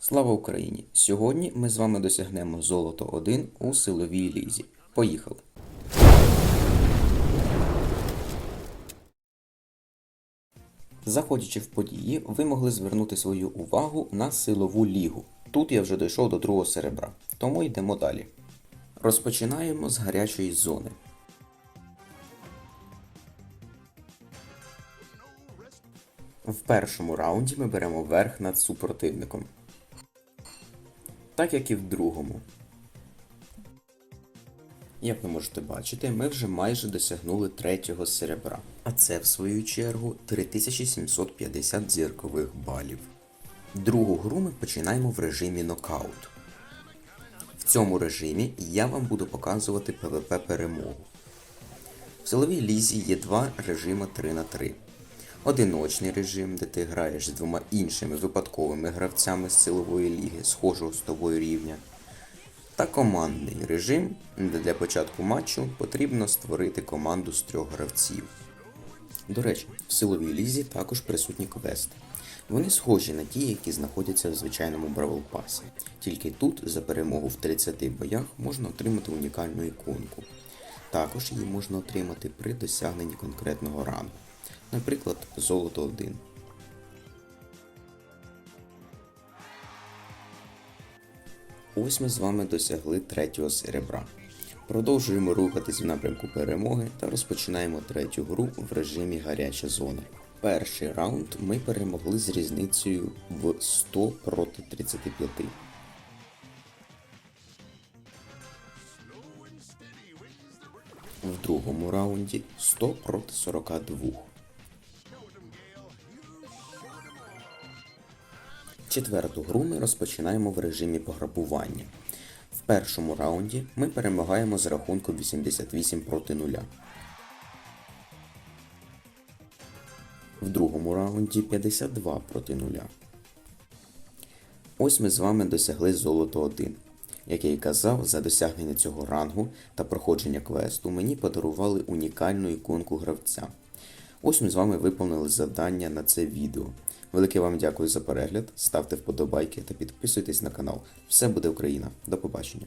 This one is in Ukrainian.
Слава Україні! Сьогодні ми з вами досягнемо золото 1 у силовій лізі. Поїхали! Заходячи в події, ви могли звернути свою увагу на силову лігу. Тут я вже дійшов до другого серебра, тому йдемо далі. Розпочинаємо з гарячої зони. В першому раунді ми беремо верх над супротивником. Так як і в другому. Як ви можете бачити, ми вже майже досягнули третього серебра. А це, в свою чергу, 3750 зіркових балів. Другу гру ми починаємо в режимі нокаут. В цьому режимі я вам буду показувати ПВП перемогу. В силовій лізі є два режими 3 на 3 Одиночний режим, де ти граєш з двома іншими випадковими гравцями з силової ліги, схожого з тобою рівня. Та командний режим, де для початку матчу потрібно створити команду з трьох гравців. До речі, в силовій лізі також присутні квести. Вони схожі на ті, які знаходяться в звичайному Бравл Пасі. Тільки тут за перемогу в 30 боях можна отримати унікальну іконку. Також її можна отримати при досягненні конкретного рангу. Наприклад, золото 1. Ось ми з вами досягли третього серебра. Продовжуємо рухатись в напрямку перемоги та розпочинаємо третю гру в режимі гаряча зона. Перший раунд ми перемогли з різницею в 100 проти 35. В другому раунді 100 проти 42. Четверту гру ми розпочинаємо в режимі пограбування. В першому раунді ми перемагаємо з рахунком 88 проти 0. В другому раунді 52 проти 0. Ось ми з вами досягли золото 1. Як я і казав, за досягнення цього рангу та проходження квесту мені подарували унікальну іконку гравця. Ось ми з вами виповнили завдання на це відео. Велике вам дякую за перегляд, ставте вподобайки та підписуйтесь на канал. Все буде Україна. До побачення.